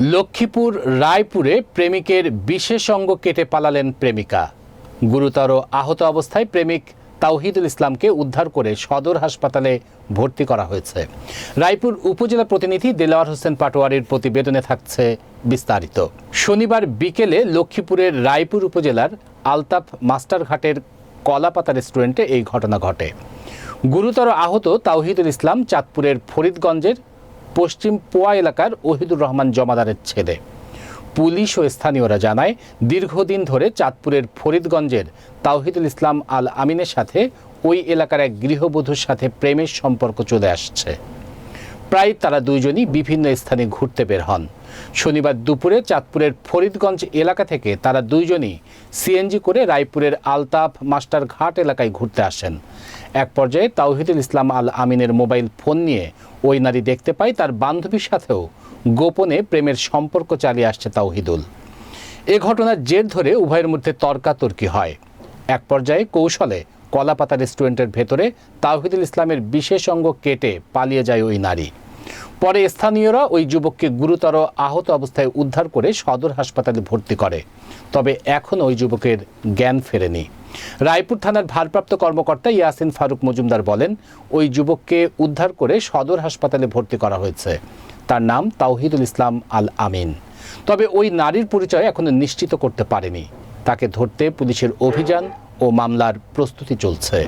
লক্ষ্মীপুর রায়পুরে প্রেমিকের বিশেষ অঙ্গ কেটে পালালেন প্রেমিকা। গুরুতর আহত অবস্থায় প্রেমিক তাওহিদুল ইসলামকে উদ্ধার করে সদর হাসপাতালে ভর্তি করা হয়েছে। রায়পুর উপজেলা প্রতিনিধি দেলাওয়ার হোসেন পাটোয়ারির প্রতিবেদনে থাকছে বিস্তারিত। শনিবার বিকেলে লক্ষ্মীপুরের রায়পুর উপজেলার আলতাফ মাস্টারঘাটের কলাপাতা রেস্টুরেন্টে এই ঘটনা ঘটে। গুরুতর আহত তাওহিদুল ইসলাম চাঁদপুরের ফরিদগঞ্জের পশ্চিম পোয়া এলাকার ওহিদুর রহমান জমাদারের ছেলে। পুলিশ ও স্থানীয়রা জানায়, দীর্ঘদিন ধরে চাঁদপুরের ফরিদগঞ্জের তাওহিদুল ইসলাম আল আমিনের সাথে ওই এলাকার এক গৃহবধূর সাথে প্রেমের সম্পর্ক চলে আসছে। প্রায় তারা দুইজনই বিভিন্ন স্থানে ঘুরতে বের হন। শনিবার দুপুরে চাঁদপুরের ফরিদগঞ্জ এলাকা থেকে তারা দুইজনই সিএনজি করে রায়পুরের আলতাফ মাস্টার ঘাট এলাকায় ঘুরতে আসেন। এক পর্যায়ে তাওহিদুল ইসলাম আল আমিনের মোবাইল ফোন নিয়ে ওই নারী দেখতে পায় তার বান্ধবীর সাথেও গোপনে প্রেমের সম্পর্ক চালিয়ে আসছে তাওহিদুল। এ ঘটনার জের ধরে উভয়ের মধ্যে তর্কাতর্কি হয়। এক পর্যায়ে কৌশলে কলাপাতা রেস্টুরেন্টের ভেতরে তাওহিদুল ইসলামের বিশেষ অঙ্গ কেটে পালিয়ে যায় ওই নারী। পরে স্থানীয়রা ওই যুবককে গুরুতর আহত অবস্থায় উদ্ধার করে সদর হাসপাতালে ভর্তি করে। তবে এখন ওই যুবকের জ্ঞান ফেরেনি। রায়পুর থানার ভারপ্রাপ্ত কর্মকর্তা ইয়াসিন ফারুক মজুমদার বলেন, ওই যুবককে উদ্ধার করে সদর হাসপাতালে ভর্তি করা হয়েছে। তার নাম তাওহিদুল ইসলাম আল আমিন। তবে ওই নারীর পরিচয় এখনও নিশ্চিত করতে পারেনি। তাকে ধরতে পুলিশের অভিযান ও মামলার প্রস্তুতি চলছে।